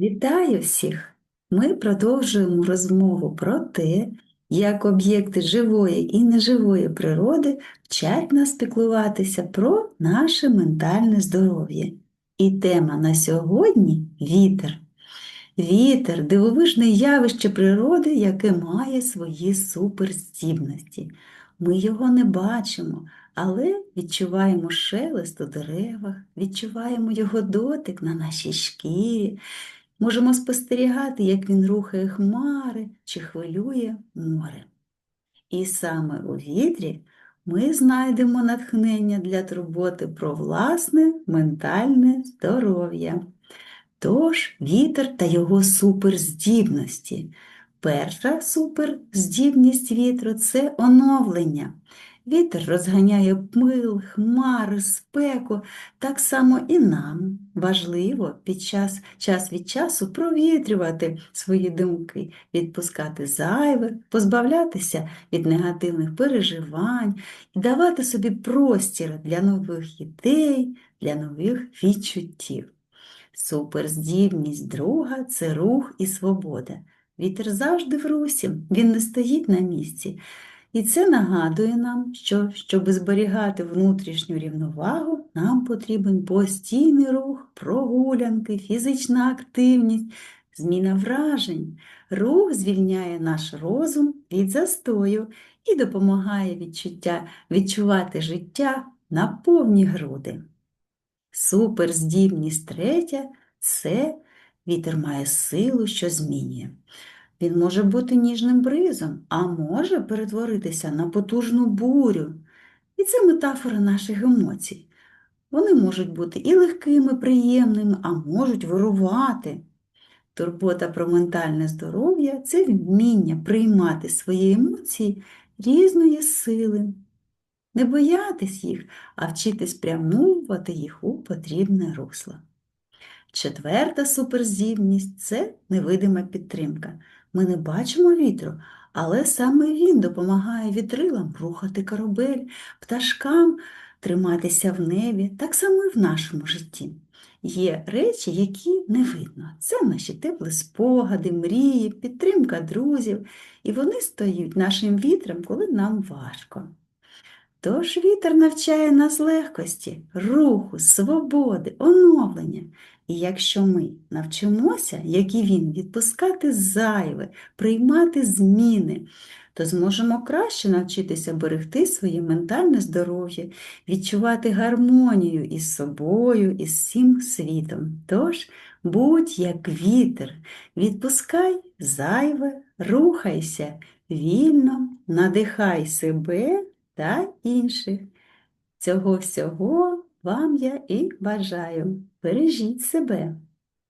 Вітаю всіх! Ми продовжуємо розмову про те, як об'єкти живої і неживої природи вчать нас піклуватися про наше ментальне здоров'я. І тема на сьогодні вітер. Вітер дивовижне явище природи, яке має свої суперздібності. Ми його не бачимо, але відчуваємо шелест у деревах, відчуваємо його дотик на нашій шкірі, можемо спостерігати, як він рухає хмари чи хвилює море. І саме у вітрі ми знайдемо натхнення для турботи про власне ментальне здоров'я. Тож вітер та його суперздібності. Перша суперздібність вітру це оновлення. Вітер розганяє пил, хмари, спеку. Так само і нам важливо під час, час від часу провітрювати свої думки, відпускати зайве, позбавлятися від негативних переживань і давати собі простір для нових ідей, для нових відчуттів. Суперздібність друга це рух і свобода. Вітер завжди в русі, він не стоїть на місці. І це нагадує нам, що, щоб зберігати внутрішню рівновагу, нам потрібен постійний рух, прогулянки, фізична активність, зміна вражень. Рух звільняє наш розум від застою і допомагає відчуття, відчувати життя на повні груди. Суперздібність третя це вітер має силу, що змінює. Він може бути ніжним бризом, а може перетворитися на потужну бурю. І це метафора наших емоцій. Вони можуть бути і легкими, приємними, а можуть вирувати. Турбота про ментальне здоров'я це вміння приймати свої емоції різної сили, не боятись їх, а вчитись прямувати їх у потрібне русло. Четверта суперздібність це невидима підтримка. Ми не бачимо вітру, але саме він допомагає вітрилам рухати корабель, пташкам триматися в небі, так само і в нашому житті. Є речі, які не видно. Це наші теплі спогади, мрії, підтримка друзів, і вони стають нашим вітром, коли нам важко. Тож вітер навчає нас легкості, руху, свободи, оновлення. І якщо ми навчимося, як і він, відпускати зайве, приймати зміни, то зможемо краще навчитися берегти своє ментальне здоров'я, відчувати гармонію із собою, із всім світом. Тож будь як вітер, відпускай зайве, рухайся вільно, надихай себе та інших. Цього всього вам я і бажаю. Бережіть себе.